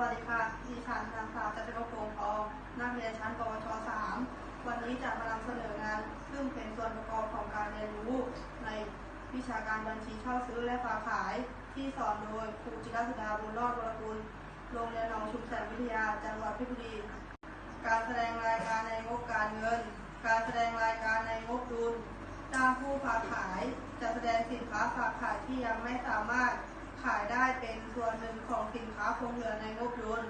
วัสดีค่ะดิฉันนางสาวจตุรพงษ์ทองนักเรียนชั้นปวช .3 วันนี้จะมานำเสนองาน ซึ่งเป็นส่วนประกอบของการเรียนรู้ ในวิชาการบัญชีเช่าซื้อและฝากขายที่สอนโดยครูจิรสุดาบุญรอดวรกุลโรงเรียนหนองชุมแสงวิทยาจังหวัดเพชรบุรี การแสดงรายการในงบการเงิน การแสดงรายการในงบดุลจ้างผู้ฝากขายจะแสดงสินค้าฝากขายที่ยังไม่สามารถ ล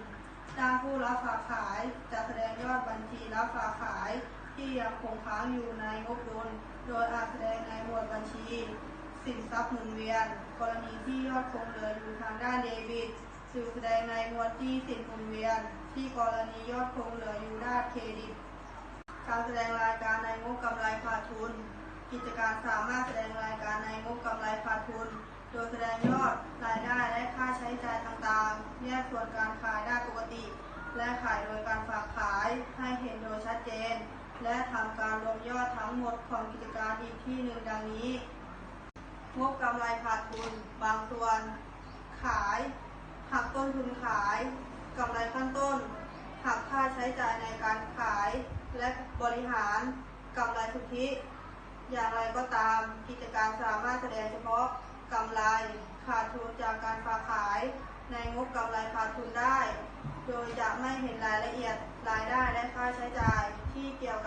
จ้างผู้รับฝากขายจะแสดงยอดบัญชีรับฝากขาย ที่ยังคงค้างอยู่ในงบดุลโดยอาจแสดงในหมวดบัญชี สินทรัพย์หมุนเวียน กรณีที่ยอดคงเหลืออยู่ทางด้านเดบิตสื่อแสดงในหมวดที่สินหมุนเวียน ที่กรณียอดคงเหลืออยู่ด้านเครดิต การแสดงรายการในงบกำไรขาดทุน กิจการสามารถแสดงรายการในงบกำไรขาดทุน โดยแสดงยอดรายได้และ ใช้จ่ายต่างๆ แยกส่วนการขายได้ปกติ และขายโดยการฝากขายให้เห็นโดยชัดเจน และทำการรวมยอดทั้งหมดของกิจการอีกที่หนึ่งดังนี้งบกำไรขาดทุนบางส่วน ขายหักต้นทุนขายกำไรขั้นต้นหักค่าใช้จ่ายในการขายและบริหารกำไรสุทธิ อย่างไรก็ตามกิจการสามารถแสดงเฉพาะำไร ขาดทุนจากการฝากขาย ในงบกำไรขาดทุนได้ โดยจะไม่เห็นรายละเอียดรายได้และค่าใช้จ่ายที่เกี่ยว